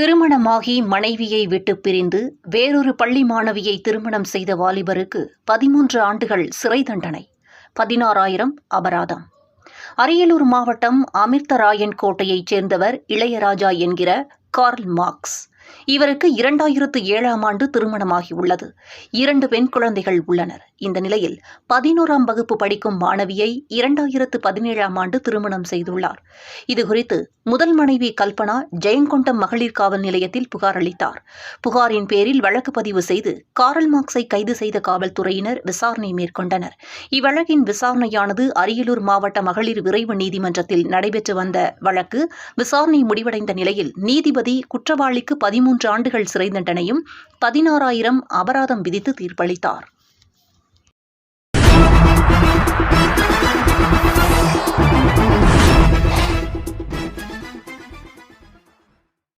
திருமணமாகி மனைவியை விட்டு பிரிந்து வேறொரு பள்ளி மாணவியை திருமணம் செய்த வாலிபருக்கு பதிமூன்று ஆண்டுகள் சிறை தண்டனை பதினாறாயிரம் அபராதம். அரியலூர் மாவட்டம் அமிர்தராயன் கோட்டையைச் சேர்ந்தவர் இளையராஜா என்கிற கார்ல் மார்க்ஸ். இவருக்கு இரண்டாயிரத்து ஏழாம் ஆண்டு திருமணமாகியுள்ளது. இரண்டு பெண் குழந்தைகள் உள்ளனர். இந்த நிலையில் பதினோராம் வகுப்பு படிக்கும் மாணவியை இரண்டாயிரத்து பதினேழாம் ஆண்டு திருமணம் செய்துள்ளார். இதுகுறித்து முதல் மனைவி கல்பனா ஜெயங்கொண்டம் மகளிர் காவல் நிலையத்தில் புகார் அளித்தார். புகாரின் பேரில் வழக்கு பதிவு செய்து காரல் மார்க்ஸை கைது செய்த காவல்துறையினர் விசாரணை மேற்கொண்டனர். இவ்வழக்கின் விசாரணையானது அரியலூர் மாவட்ட மகளிர் விரைவு நீதிமன்றத்தில் நடைபெற்று வந்த வழக்கு விசாரணை முடிவடைந்த நிலையில் நீதிபதி குற்றவாளிக்கு பதிமூன்று ஆண்டுகள் சிறை தண்டனையும் பதினாறாயிரம் அபராதம் விதித்து தீர்ப்பளித்தார்.